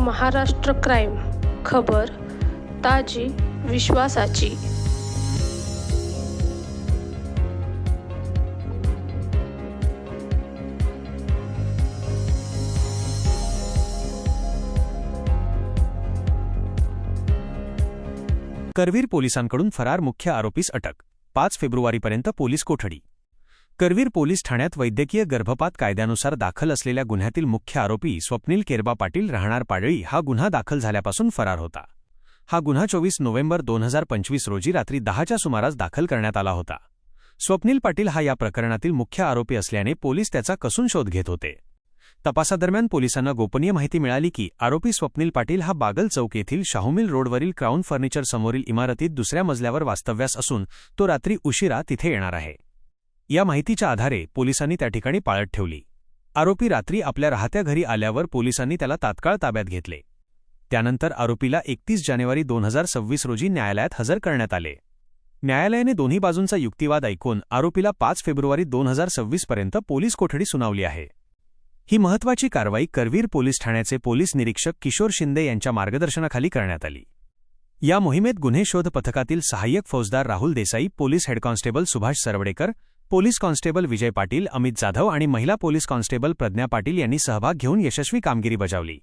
Maharashtra crime खबर ताजी विश्वासाची. करवीर पोलिसांकडून फरार मुख्य आरोपीस अटक. पाच फेब्रुवारीपर्यंत पोलीस कोठडी. करवीर पोलीस ठाण्यात वैद्यकीय गर्भपात कायद्यानुसार दाखल असलेल्या गुन्ह्यातील मुख्य आरोपी स्वप्नील केरबा पाटील राहणार पाडळी हा गुन्हा दाखल झाल्यापासून फरार होता. हा गुन्हा चोवीस नोव्हेंबर दोन हजार पंचवीस रोजी रात्री दहाच्या सुमारास दाखल करण्यात आला होता. स्वप्नील पाटील हा या प्रकरणातील मुख्य आरोपी असल्याने पोलीस त्याचा कसून शोध घेत होते. तपासादरम्यान पोलिसांना गोपनीय माहिती मिळाली की आरोपी स्वप्नील पाटील हा बागल चौक येथील शाहूमिल रोडवरील क्राऊन फर्निचर समोरील इमारतीत दुसऱ्या मजल्यावर वास्तव्यास असून तो रात्री उशिरा तिथे येणार आहे. या माहितीच्या आधारे पोलिसांनी त्या ठिकाणी पाळत ठेवली. आरोपी रात्री आपल्या राहत्या घरी आल्यावर पोलिसांनी त्याला तात्काळ ताब्यात घेतले. त्यानंतर आरोपीला एकतीस जानेवारी दोन हजार सव्वीस रोजी न्यायालयात हजर करण्यात आले. न्यायालयाने दोन्ही बाजूंचा युक्तिवाद ऐकून आरोपीला पाच फेब्रुवारी दोन हजार सव्वीसपर्यंत पोलीस कोठडी सुनावली आहे. ही महत्वाची कारवाई करवीर पोलीस ठाण्याचे पोलीस निरीक्षक किशोर शिंदे यांच्या मार्गदर्शनाखाली करण्यात आली. या मोहिमेत गुन्हे शोध पथकातील सहाय्यक फौजदार Rahul Desai police head constable Subhash Sarvadekar police constable Vijay Patil Amit Jadhav आणि महिला पोलीस कॉन्स्टेबल प्रज्ञा पाटील यांनी सहभाग घेऊन यशस्वी कामगिरी बजावली.